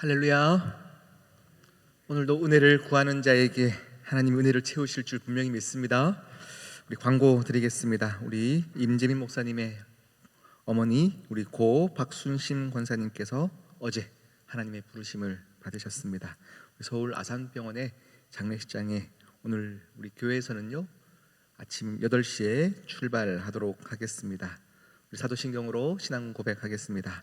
할렐루야. 오늘도 은혜를 구하는 자에게 하나님 은혜를 채우실 줄 분명히 믿습니다. 우리 광고 드리겠습니다. 우리 임재민 목사님의 어머니 우리 고 박순신 권사님께서 어제 하나님의 부르심을 받으셨습니다. 서울 아산병원의 장례식장에 오늘 우리 교회에서는요 아침 8시에 출발하도록 하겠습니다. 우리 사도신경으로 신앙 고백하겠습니다.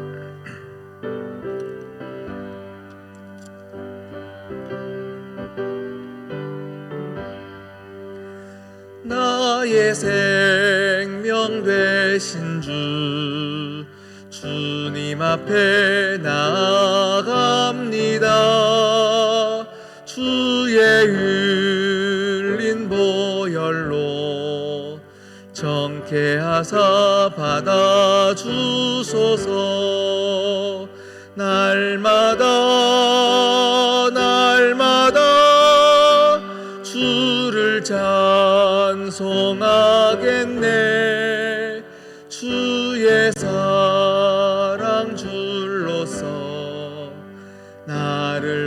생명 되신 주 주님 앞에 나아갑니다. 주의 흘린 보혈로 정케하사 받아 주소서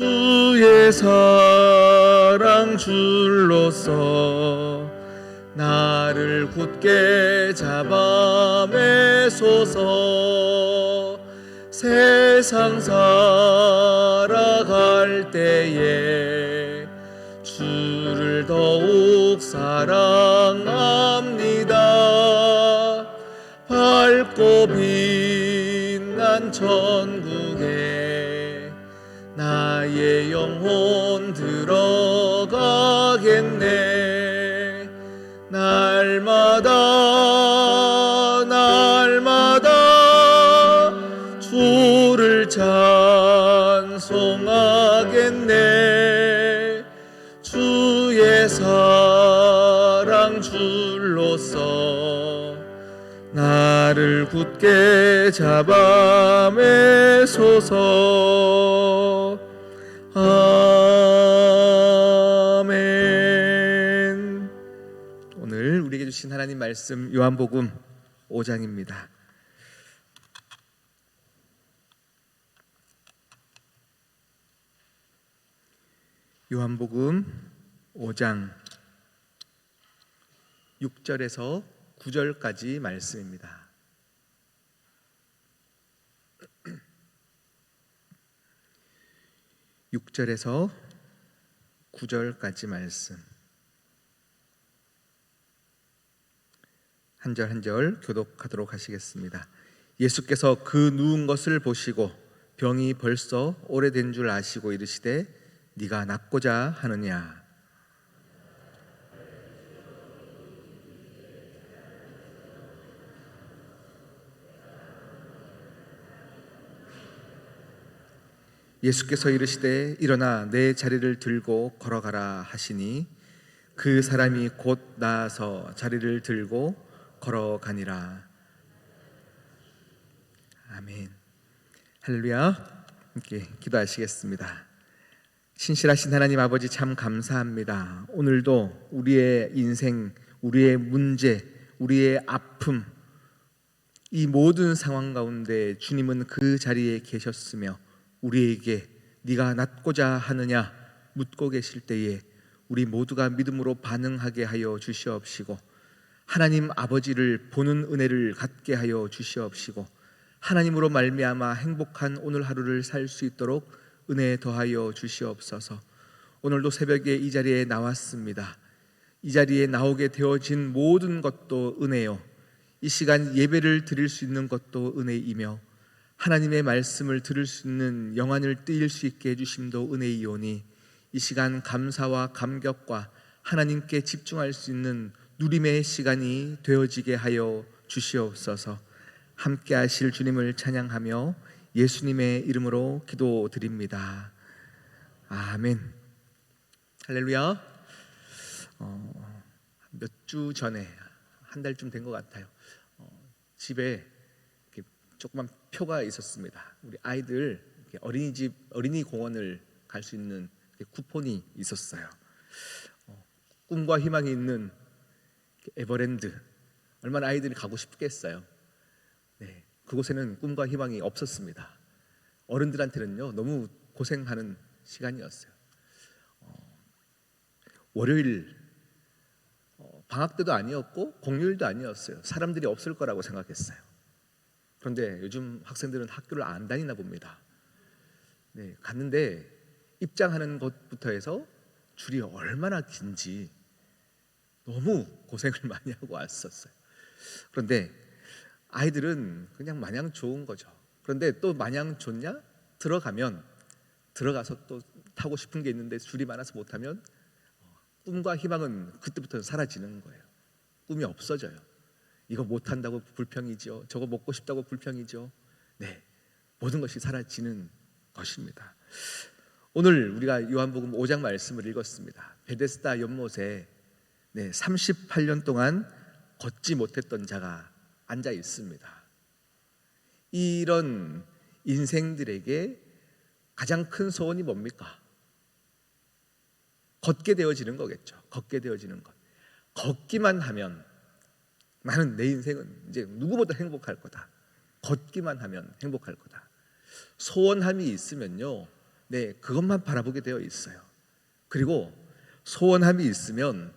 주의 사랑 줄로서 나를 굳게 잡아 매소서 세상 살아갈 때에 주를 더욱 사랑 영혼 들어가겠네. 날마다 날마다 주를 찬송하겠네. 주의 사랑 줄로서 나를 굳게 잡아 매소서 아멘 오늘 우리에게 주신 하나님 말씀 요한복음 5장입니다 요한복음 5장 6절에서 9절까지 말씀입니다. 육절에서 9절까지 말씀. 한 절 한 절 교독하도록 하시겠습니다. 예수께서 그 누운 것을 보시고 병이 벌써 오래된 줄 아시고 이르시되 네가 낫고자 하느냐 예수께서 이르시되 일어나 내 자리를 들고 걸어가라 하시니 그 사람이 곧 나아서 자리를 들고 걸어가니라 아멘 할렐루야. 함께 기도하시겠습니다. 신실하신 하나님 아버지 참 감사합니다. 오늘도 우리의 인생, 우리의 문제, 우리의 아픔 이 모든 상황 가운데 주님은 그 자리에 계셨으며 우리에게 네가 낫고자 하느냐 묻고 계실 때에 우리 모두가 믿음으로 반응하게 하여 주시옵시고 하나님 아버지를 보는 은혜를 갖게 하여 주시옵시고 하나님으로 말미암아 행복한 오늘 하루를 살 수 있도록 은혜 더하여 주시옵소서. 오늘도 새벽에 이 자리에 나왔습니다. 이 자리에 나오게 되어진 모든 것도 은혜요. 이 시간 예배를 드릴 수 있는 것도 은혜이며 하나님의 말씀을 들을 수 있는 영안을 뜨일 수 있게 해주심도 은혜이오니 이 시간 감사와 감격과 하나님께 집중할 수 있는 누림의 시간이 되어지게 하여 주시옵소서. 함께 하실 주님을 찬양하며 예수님의 이름으로 기도드립니다. 아멘. 할렐루야. 어, 몇 주 전에 한 달쯤 된 것 같아요. 어, 집에 조그만 표가 있었습니다. 우리 아이들 어린이집 어린이 공원을 갈 수 있는 쿠폰이 있었어요. 어, 꿈과 희망이 있는 에버랜드 얼마나 아이들이 가고 싶겠어요. 네, 그곳에는 꿈과 희망이 없었습니다. 어른들한테는요 너무 고생하는 시간이었어요. 어, 월요일 어, 방학 때도 아니었고 공휴일도 아니었어요. 사람들이 없을 거라고 생각했어요. 그런데 요즘 학생들은 학교를 안 다니나 봅니다. 네, 갔는데 입장하는 것부터 해서 줄이 얼마나 긴지 너무 고생을 많이 하고 왔었어요. 그런데 아이들은 그냥 마냥 좋은 거죠. 그런데 또 마냥 좋냐? 들어가면 들어가서 또 타고 싶은 게 있는데 줄이 많아서 못 타면 꿈과 희망은 그때부터 사라지는 거예요. 꿈이 없어져요. 이거 못 한다고 불평이죠. 저거 먹고 싶다고 불평이죠. 네. 모든 것이 사라지는 것입니다. 오늘 우리가 요한복음 5장 말씀을 읽었습니다. 베데스다 연못에 네, 38년 동안 걷지 못했던 자가 앉아 있습니다. 이런 인생들에게 가장 큰 소원이 뭡니까? 걷게 되어지는 거겠죠. 걷게 되어지는 것. 걷기만 하면 나는 내 인생은 이제 누구보다 행복할 거다. 걷기만 하면 행복할 거다. 소원함이 있으면요. 네, 그것만 바라보게 되어 있어요. 그리고 소원함이 있으면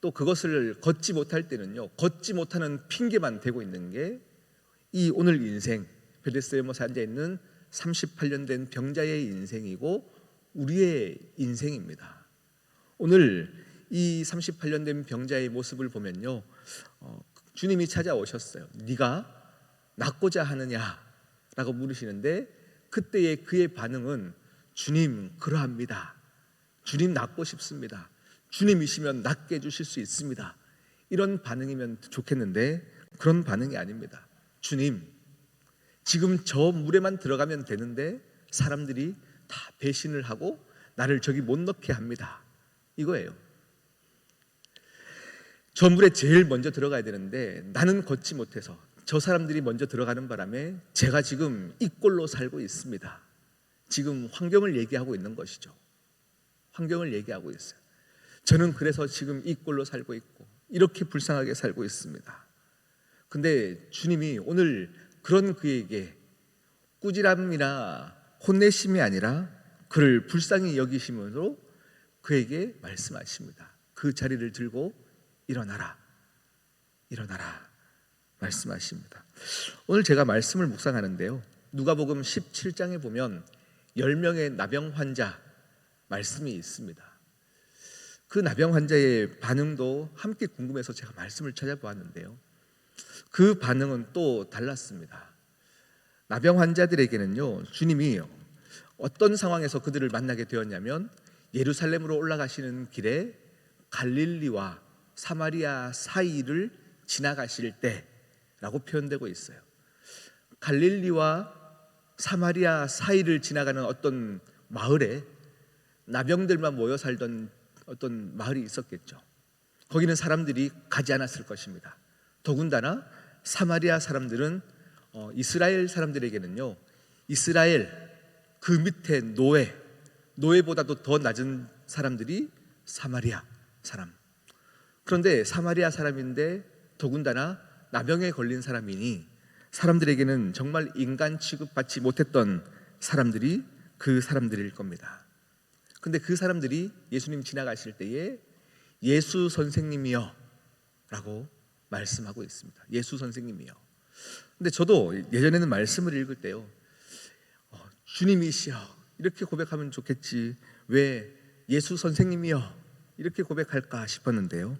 또 그것을 걷지 못할 때는요. 걷지 못하는 핑계만 대고 있는 게 이 오늘 인생 베데스에모사 앉아 있는 38년 된 병자의 인생이고 우리의 인생입니다. 오늘 이 38년 된 병자의 모습을 보면요, 어, 주님이 찾아오셨어요. 네가 낫고자 하느냐라고 물으시는데 그때의 그의 반응은 주님 그러합니다. 주님 낫고 싶습니다. 주님이시면 낫게 해 주실 수 있습니다. 이런 반응이면 좋겠는데 그런 반응이 아닙니다. 주님, 지금 저 물에만 들어가면 되는데 사람들이 다 배신을 하고 나를 저기 못 넣게 합니다. 이거예요. 저 물에 제일 먼저 들어가야 되는데 나는 걷지 못해서 저 사람들이 먼저 들어가는 바람에 제가 지금 이 꼴로 살고 있습니다. 지금 환경을 얘기하고 있는 것이죠. 환경을 얘기하고 있어요. 저는 그래서 지금 이 꼴로 살고 있고 이렇게 불쌍하게 살고 있습니다. 근데 주님이 오늘 그런 그에게 꾸지람이나 혼내심이 아니라 그를 불쌍히 여기심으로 그에게 말씀하십니다. 그 자리를 들고 일어나라. 일어나라. 말씀하십니다. 오늘 제가 말씀을 묵상하는데요. 누가복음 17장에 보면 10명의 나병 환자 말씀이 있습니다. 그 나병 환자의 반응도 함께 궁금해서 제가 말씀을 찾아보았는데요. 그 반응은 또 달랐습니다. 나병 환자들에게는요, 주님이 어떤 상황에서 그들을 만나게 되었냐면 예루살렘으로 올라가시는 길에 갈릴리와 사마리아 사이를 지나가실 때라고 표현되고 있어요. 갈릴리와 사마리아 사이를 지나가는 어떤 마을에 나병들만 모여 살던 어떤 마을이 있었겠죠. 거기는 사람들이 가지 않았을 것입니다. 더군다나 사마리아 사람들은 어, 이스라엘 사람들에게는요 이스라엘 그 밑에 노예, 노예보다도 더 낮은 사람들이 사마리아 사람. 그런데 사마리아 사람인데 더군다나 나병에 걸린 사람이니 사람들에게는 정말 인간 취급받지 못했던 사람들이 그 사람들일 겁니다. 근데 그 사람들이 예수님 지나가실 때에 예수 선생님이여 라고 말씀하고 있습니다. 예수 선생님이요. 근데 저도 예전에는 말씀을 읽을 때요. 어, 주님이시여 이렇게 고백하면 좋겠지. 왜 예수 선생님이여 이렇게 고백할까 싶었는데요.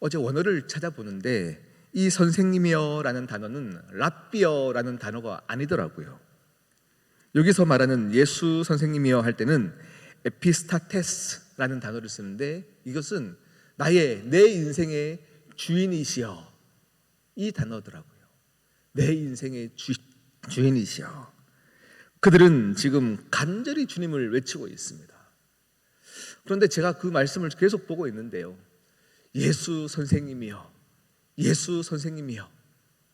어제 원어를 찾아보는데 이 선생님이여라는 단어는 랍비어라는 단어가 아니더라고요. 여기서 말하는 예수 선생님이여 할 때는 에피스타테스라는 단어를 쓰는데 이것은 나의 내 인생의 주인이시여 이 단어더라고요. 내 인생의 주, 주인이시여. 그들은 지금 간절히 주님을 외치고 있습니다. 그런데 제가 그 말씀을 계속 보고 있는데요. 예수 선생님이여, 예수 선생님이여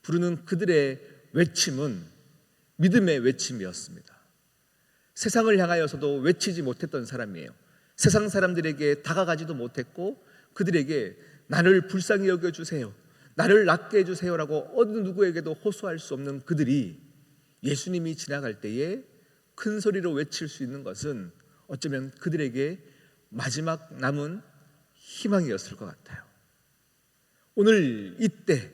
부르는 그들의 외침은 믿음의 외침이었습니다. 세상을 향하여서도 외치지 못했던 사람이에요. 세상 사람들에게 다가가지도 못했고 그들에게 나를 불쌍히 여겨 주세요. 나를 낫게 해 주세요라고 어느 누구에게도 호소할 수 없는 그들이 예수님이 지나갈 때에 큰 소리로 외칠 수 있는 것은 어쩌면 그들에게 마지막 남은 희망이었을 것 같아요. 오늘 이때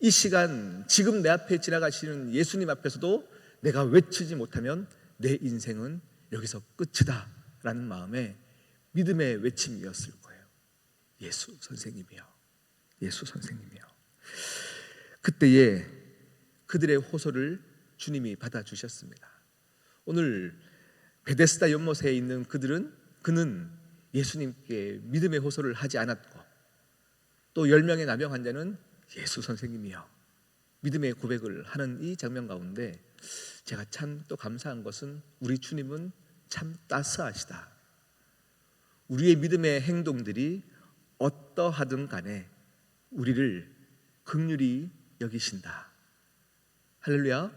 이 시간 지금 내 앞에 지나가시는 예수님 앞에서도 내가 외치지 못하면 내 인생은 여기서 끝이다 라는 마음에 믿음의 외침이었을 거예요. 예수 선생님이요. 예수 선생님이요. 그때에 그들의 호소를 주님이 받아주셨습니다. 오늘 베데스다 연못에 있는 그들은 그는 예수님께 믿음의 호소를 하지 않았고 또열 명의 나병 환자는 예수 선생님이요 믿음의 고백을 하는 이 장면 가운데 제가 참 또 감사한 것은 우리 주님은 참 따스하시다. 우리의 믿음의 행동들이 어떠하든 간에 우리를 극률이 여기신다. 할렐루야.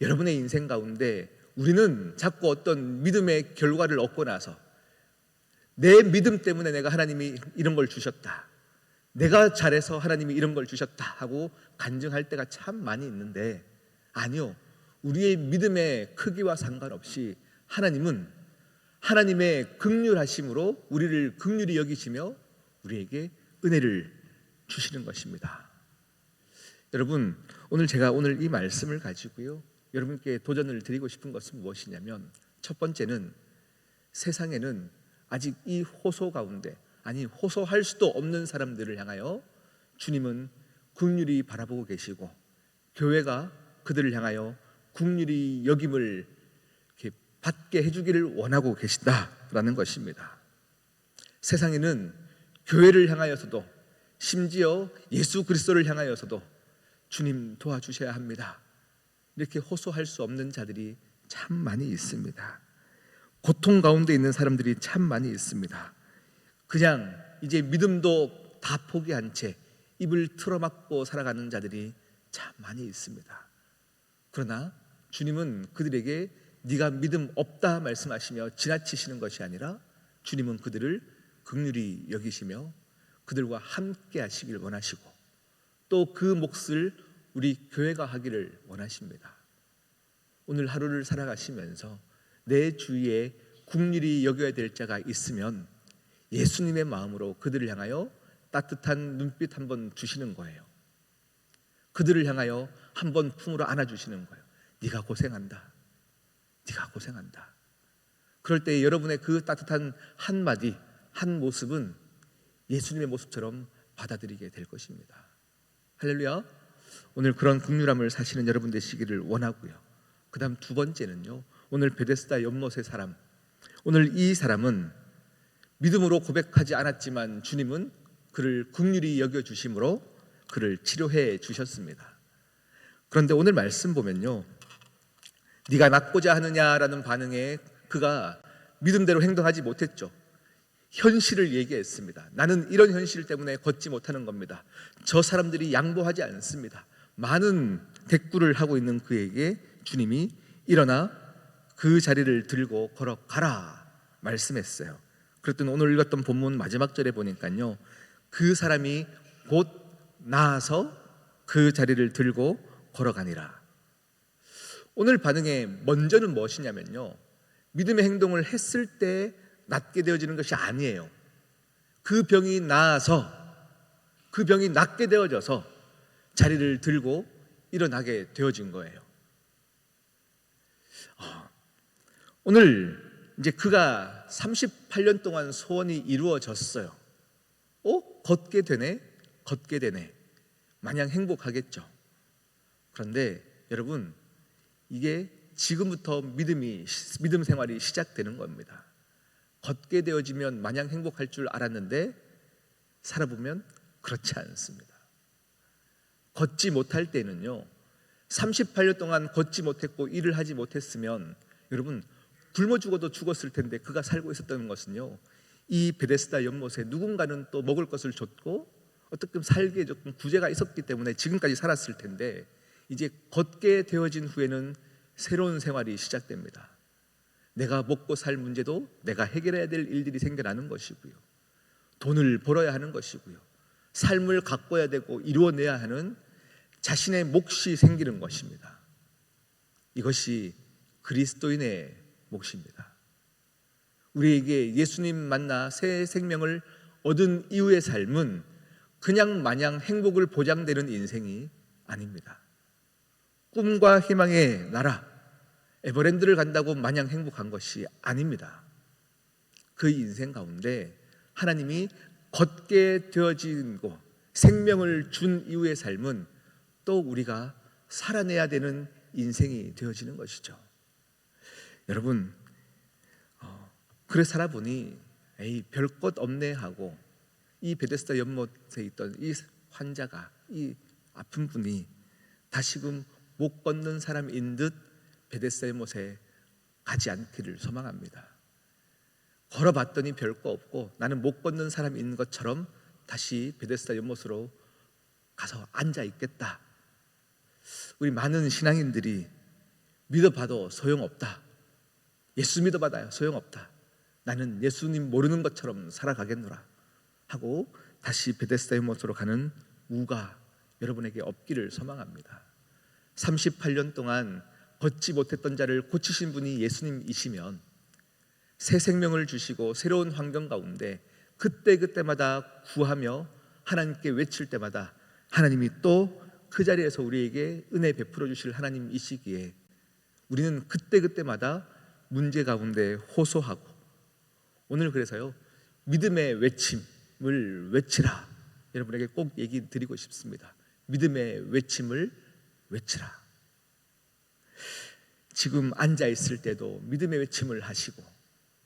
여러분의 인생 가운데 우리는 자꾸 어떤 믿음의 결과를 얻고 나서 내 믿음 때문에 내가 하나님이 이런 걸 주셨다. 내가 잘해서 하나님이 이런 걸 주셨다 하고 간증할 때가 참 많이 있는데 아니요. 우리의 믿음의 크기와 상관없이 하나님은 하나님의 극률하심으로 우리를 극률이 여기시며 우리에게 은혜를 주시는 것입니다. 여러분, 오늘 제가 오늘 이 말씀을 가지고요. 여러분께 도전을 드리고 싶은 것은 무엇이냐면 첫 번째는 세상에는 아직 이 호소 가운데 아니 호소할 수도 없는 사람들을 향하여 주님은 국률이 바라보고 계시고 교회가 그들을 향하여 국률이 여김을 받게 해주기를 원하고 계신다라는 것입니다. 세상에는 교회를 향하여서도 심지어 예수 그리스도를 향하여서도 주님 도와주셔야 합니다. 이렇게 호소할 수 없는 자들이 참 많이 있습니다. 고통 가운데 있는 사람들이 참 많이 있습니다. 그냥 이제 믿음도 다 포기한 채 입을 틀어막고 살아가는 자들이 참 많이 있습니다. 그러나 주님은 그들에게 네가 믿음 없다 말씀하시며 지나치시는 것이 아니라 주님은 그들을 극률히 여기시며 그들과 함께 하시길 원하시고 또 그 몫을 우리 교회가 하기를 원하십니다. 오늘 하루를 살아가시면서 내 주위에 국률이 여겨야 될 자가 있으면 예수님의 마음으로 그들을 향하여 따뜻한 눈빛 한번 주시는 거예요. 그들을 향하여 한번 품으로 안아 주시는 거예요. 네가 고생한다. 네가 고생한다. 그럴 때 여러분의 그 따뜻한 한 마디, 한 모습은 예수님의 모습처럼 받아들이게 될 것입니다. 할렐루야. 오늘 그런 극률함을 사시는 여러분 되시기를 원하고요. 그다음 두 번째는요. 오늘 베데스다 연못의 사람. 오늘 이 사람은 믿음으로 고백하지 않았지만 주님은 그를 극률이 여겨 주심으로 그를 치료해 주셨습니다. 그런데 오늘 말씀 보면요. 네가 낫고자 하느냐라는 반응에 그가 믿음대로 행동하지 못했죠. 현실을 얘기했습니다. 나는 이런 현실 때문에 걷지 못하는 겁니다. 저 사람들이 양보하지 않습니다. 많은 대꾸를 하고 있는 그에게 주님이 일어나 그 자리를 들고 걸어가라 말씀했어요. 그랬더니 오늘 읽었던 본문 마지막 절에 보니까요. 그 사람이 곧 나아서 그 자리를 들고 걸어가니라. 오늘 반응의 먼저는 무엇이냐면요. 믿음의 행동을 했을 때 낫게 되어지는 것이 아니에요. 그 병이 나아서 그 병이 낫게 되어져서 자리를 들고 일어나게 되어진 거예요. 아, 오늘 이제 그가 38년 동안 소원이 이루어졌어요. 어? 걷게 되네? 걷게 되네. 마냥 행복하겠죠. 그런데 여러분, 이게 지금부터 믿음이 믿음 생활이 시작되는 겁니다. 걷게 되어지면 마냥 행복할 줄 알았는데 살아보면 그렇지 않습니다. 걷지 못할 때는요. 38년 동안 걷지 못했고 일을 하지 못했으면 여러분 굶어 죽어도 죽었을 텐데 그가 살고 있었던 것은요. 이 베데스다 연못에 누군가는 또 먹을 것을 줬고 어떻게 살게 조금 구제가 있었기 때문에 지금까지 살았을 텐데 이제 걷게 되어진 후에는 새로운 생활이 시작됩니다. 내가 먹고 살 문제도 내가 해결해야 될 일들이 생겨나는 것이고요. 돈을 벌어야 하는 것이고요. 삶을 가꿔야 되고 이루어내야 하는 자신의 몫이 생기는 것입니다. 이것이 그리스도인의 몫입니다. 우리에게 예수님 만나 새 생명을 얻은 이후의 삶은 그냥 마냥 행복을 보장되는 인생이 아닙니다. 꿈과 희망의 나라, 에버랜드를 간다고 마냥 행복한 것이 아닙니다. 그 인생 가운데 하나님이 걷게 되어지고 생명을 준 이후의 삶은 또 우리가 살아내야 되는 인생이 되어지는 것이죠. 여러분, 어, 그래 살아보니 에이 별 것 없네 하고 이 베데스다 연못에 있던 이 환자가 이 아픈 분이 다시금 못 걷는 사람인 듯 베데스다 연못에 가지 않기를 소망합니다. 걸어봤더니 별 거 없고 나는 못 걷는 사람인 것처럼 다시 베데스다 연못으로 가서 앉아 있겠다. 우리 많은 신앙인들이 믿어봐도 소용없다. 예수 믿어봐도 소용없다. 나는 예수님 모르는 것처럼 살아가겠노라 하고 다시 베데스다 연못으로 가는 우가 여러분에게 없기를 소망합니다. 38년 동안 걷지 못했던 자를 고치신 분이 예수님이시면 새 생명을 주시고 새로운 환경 가운데 그때 그때마다 구하며 하나님께 외칠 때마다 하나님이 또 그 자리에서 우리에게 은혜 베풀어 주실 하나님이시기에 우리는 그때 그때마다 문제 가운데 호소하고 오늘 그래서요 믿음의 외침을 외치라 여러분에게 꼭 얘기 드리고 싶습니다. 믿음의 외침을 외치라. 지금 앉아 있을 때도 믿음의 외침을 하시고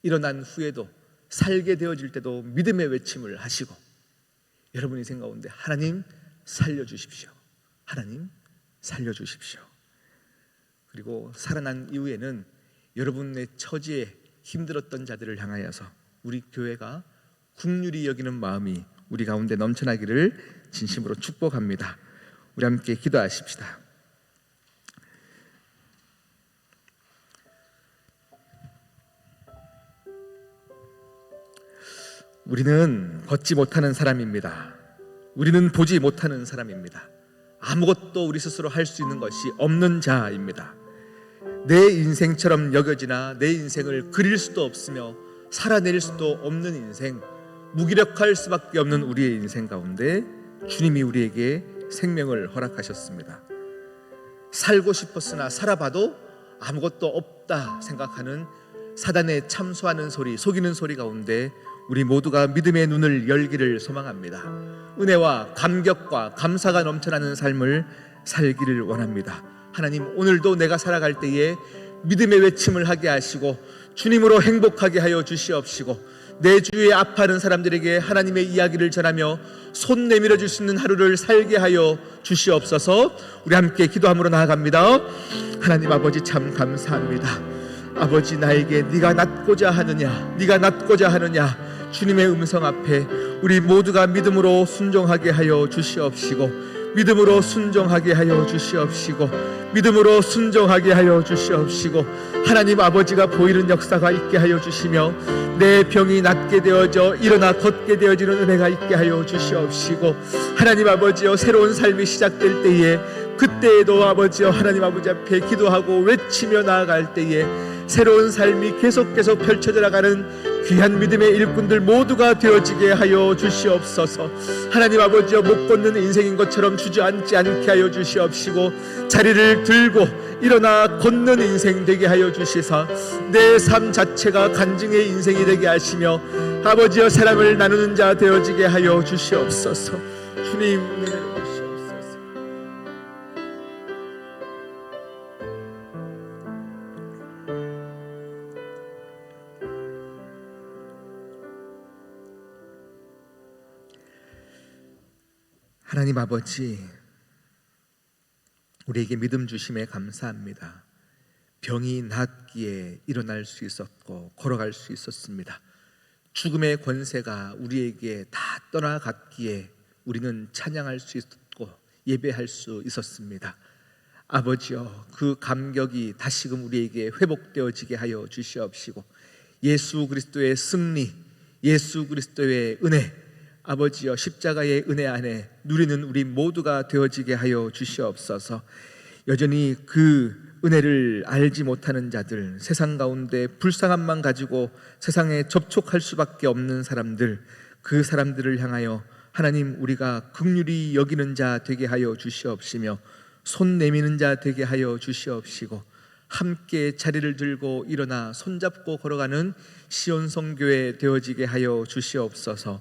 일어난 후에도 살게 되어질 때도 믿음의 외침을 하시고 여러분이 생각 가운데 하나님 살려 주십시오. 하나님 살려 주십시오. 그리고 살아난 이후에는 여러분의 처지에 힘들었던 자들을 향하여서 우리 교회가 국률이 여기는 마음이 우리 가운데 넘쳐나기를 진심으로 축복합니다. 우리 함께 기도하십시다. 우리는 걷지 못하는 사람입니다. 우리는 보지 못하는 사람입니다. 아무것도 우리 스스로 할 수 있는 것이 없는 자입니다. 내 인생처럼 여겨지나 내 인생을 그릴 수도 없으며 살아낼 수도 없는 인생, 무기력할 수밖에 없는 우리의 인생 가운데 주님이 우리에게 생명을 허락하셨습니다. 살고 싶었으나 살아봐도 아무것도 없다 생각하는 사단에 참소하는 소리, 속이는 소리 가운데 우리 모두가 믿음의 눈을 열기를 소망합니다. 은혜와 감격과 감사가 넘쳐나는 삶을 살기를 원합니다. 하나님, 오늘도 내가 살아갈 때에 믿음의 외침을 하게 하시고 주님으로 행복하게 하여 주시옵시고 내 주위에 아파하는 사람들에게 하나님의 이야기를 전하며 손 내밀어 줄 수 있는 하루를 살게 하여 주시옵소서. 우리 함께 기도함으로 나아갑니다. 하나님 아버지 참 감사합니다. 아버지 나에게 네가 낫고자 하느냐 네가 낫고자 하느냐 주님의 음성 앞에 우리 모두가 믿음으로 순종하게 하여 주시옵시고 믿음으로 순종하게 하여 주시옵시고 믿음으로 순종하게 하여 주시옵시고 하나님 아버지가 보이는 역사가 있게 하여 주시며 내 병이 낫게 되어져 일어나 걷게 되어지는 은혜가 있게 하여 주시옵시고 하나님 아버지여 새로운 삶이 시작될 때에 그때에도 아버지여 하나님 아버지 앞에 기도하고 외치며 나아갈 때에 새로운 삶이 계속 계속 펼쳐져 나가는 귀한 믿음의 일꾼들 모두가 되어지게 하여 주시옵소서. 하나님 아버지여 못 걷는 인생인 것처럼 주저앉지 않게 하여 주시옵시고 자리를 들고 일어나 걷는 인생 되게 하여 주시사 내 삶 자체가 간증의 인생이 되게 하시며 아버지여 사랑을 나누는 자 되어지게 하여 주시옵소서. 주님 하나님 아버지, 우리에게 믿음 주심에 감사합니다. 병이 낫기에 일어날 수 있었고 걸어갈 수 있었습니다. 죽음의 권세가 우리에게 다 떠나갔기에 우리는 찬양할 수 있었고 예배할 수 있었습니다. 아버지여 그 감격이 다시금 우리에게 회복되어지게 하여 주시옵시고 예수 그리스도의 승리, 예수 그리스도의 은혜, 아버지여 십자가의 은혜 안에 누리는 우리 모두가 되어지게 하여 주시옵소서. 여전히 그 은혜를 알지 못하는 자들, 세상 가운데 불쌍함만 가지고 세상에 접촉할 수밖에 없는 사람들, 그 사람들을 향하여 하나님 우리가 극률이 여기는 자 되게 하여 주시옵시며 손 내미는 자 되게 하여 주시옵시고 함께 자리를 들고 일어나 손잡고 걸어가는 시온 성교회 되어지게 하여 주시옵소서.